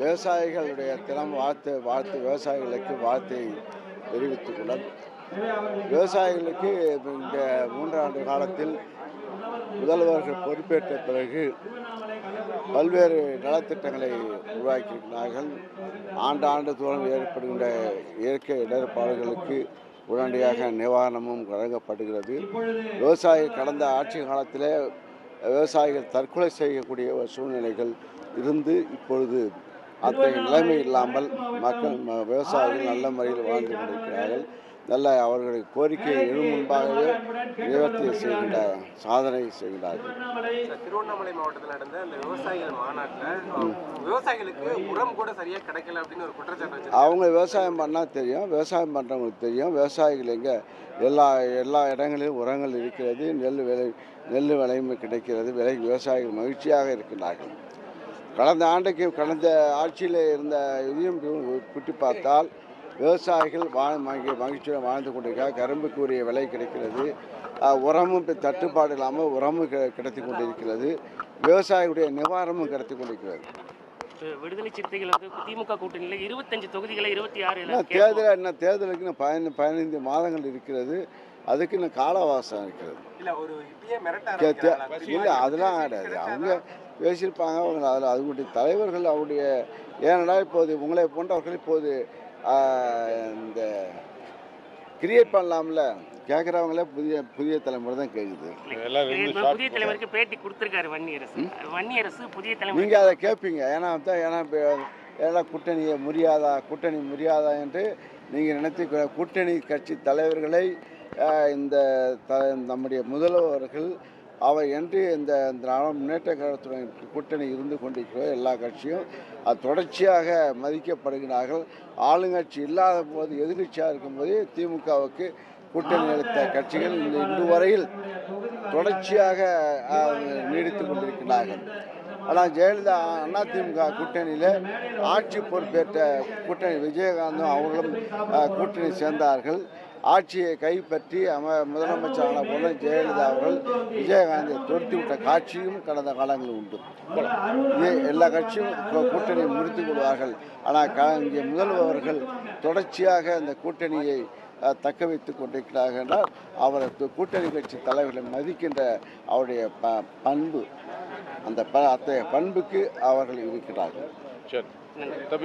விவசாயிகளுடைய தினம் வாழ்த்து வாழ்த்து விவசாயிகளுக்கு வாழ்த்தை தெரிவித்துள்ளார் விவசாயிகளுக்கு இந்த மூன்றாண்டு காலத்தில் முதல்வர்கள் பொறுப்பேற்ற பிறகு பல்வேறு நலத்திட்டங்களை உருவாக்கியிருக்கிறார்கள். ஆண்டாண்டு தூரம் ஏற்படுகின்ற இயற்கை இடர்பாடுகளுக்கு உடனடியாக நிவாரணமும் வழங்கப்படுகிறது. விவசாயி கடந்த ஆட்சி காலத்திலே விவசாயிகள் தற்கொலை செய்யக்கூடிய சூழ்நிலைகள் இருந்து இப்பொழுது அத்தகைய நிலைமை இல்லாமல் மக்கள் விவசாயிகள் நல்ல முறையில் வாழ்ந்து கொண்டிருக்கிறார்கள். நல்ல அவர்களுடைய கோரிக்கை எழும் முன்பாகவே நிவர்த்தி செய்கின்ற சாதனை செய்கிறார்கள் சார், திருவண்ணாமலை மாவட்டத்தில் நடந்த அந்த விவசாயிகள் மாநாட்டில் விவசாயிகளுக்கு உரம் கூட சரியா கிடைக்கல அப்படின்னு ஒரு குற்றச்சாட்டு அவங்க விவசாயம் பண்ணால் தெரியும் விவசாயம் பண்ணுறவங்களுக்கு தெரியும். விவசாயிகள் எங்கே? எல்லா எல்லா இடங்களிலும் உரங்கள் இருக்கிறது நெல் விலை நெல் விலையும் கிடைக்கிறது. விலை விவசாயிகள் மகிழ்ச்சியாக இருக்கின்றார்கள். கடந்த ஆண்டுக்கு கடந்த ஆட்சியில் இருந்த இதையும் குட்டி பார்த்தால் விவசாயிகள் வாழ் மகி மகிழ்ச்சியாக வாழ்ந்து கொண்டிருக்கிறார். கரும்புக்கு உரிய விலை கிடைக்கிறது. உரமும் இப்ப தட்டுப்பாடு இல்லாமல் உரமும் கி கிடைத்து கொண்டிருக்கிறது. விவசாயிகளுடைய நிவாரணமும் கிடைத்து கொண்டிருக்கிறது. வி- விடுதலை சிறுத்தைகள் வந்து திமுக கூட்டணியில் இருபத்தஞ்சு தொகுதிகளை இருபத்தி ஆறு இன்னும் தேர்தல் இன்னும் தேர்தலுக்கு இன்னும் பதினைந்து பதினைந்து மாதங்கள் இருக்கிறது. அதுக்கு இன்னும் காலவாசம் இருக்கிறது? இல்லை அதெல்லாம் கிடையாது அவங்க பேசியிருப்பாங்க. அவங்க அதில் அவங்களுடைய தலைவர்கள் அவருடைய ஏனடா இப்போது உங்களை போன்றவர்கள் இப்போது இந்த கிரியேட் பண்ணலாம்ல? கேட்குறவங்களே புதிய புதிய தலைமுறை தான் கேட்குது. புதிய தலைவருக்கு பேட்டி கொடுத்திருக்காரு வன்னியரசு. வன்னியரசு புதிய தலைவர் நீங்கள் அதை கேட்பீங்க. ஏன்னா தான் ஏன்னா ஏன்னா கூட்டணியை முறியாதா கூட்டணி முறியாதா என்று நீங்கள் நினைத்து கூட்டணி கட்சி தலைவர்களை இந்த த நம்முடைய முதல்வர்கள் அவர் என்று இந்த திராவிட முன்னேற்ற கழகத்துடன் கூட்டணி இருந்து கொண்டிருக்கிற எல்லா கட்சியும் அது தொடர்ச்சியாக மதிக்கப்படுகிறார்கள். ஆளுங்கட்சி இல்லாத போது எதிர்கட்சியாக இருக்கும்போது திமுகவுக்கு கூட்டணி அளித்த கட்சிகள் இந்த இன்று வரையில் தொடர்ச்சியாக நீடித்து கொண்டிருக்கிறார்கள் ஆனால் ஜெயலலிதா அதிமுக கூட்டணியில் ஆட்சி பொறுப்பேற்ற கூட்டணி விஜயகாந்தும் அவர்களும் கூட்டணி சேர்ந்தார்கள். ஆட்சியை கைப்பற்றி அம முதலமைச்சரான போல ஜெயலலிதா அவர்கள் விஜயகாந்தை துரத்தி விட்ட காட்சியும் கடந்த காலங்களில் உண்டு. இது எல்லா கட்சியும் கூட்டணியை முறித்து கொள்வார்கள். ஆனால் க இங்கே முதல்வர்கள் தொடர்ச்சியாக அந்த கூட்டணியை தக்க வைத்துக் கொண்டிருக்கிறார்கள் என்றால் அவர் கூட்டணி கட்சி தலைவர்களை மதிக்கின்ற அவருடைய ப பண்பு அந்த ப அத்தகைய பண்புக்கு அவர்கள் இருக்கிறார்கள் சரி.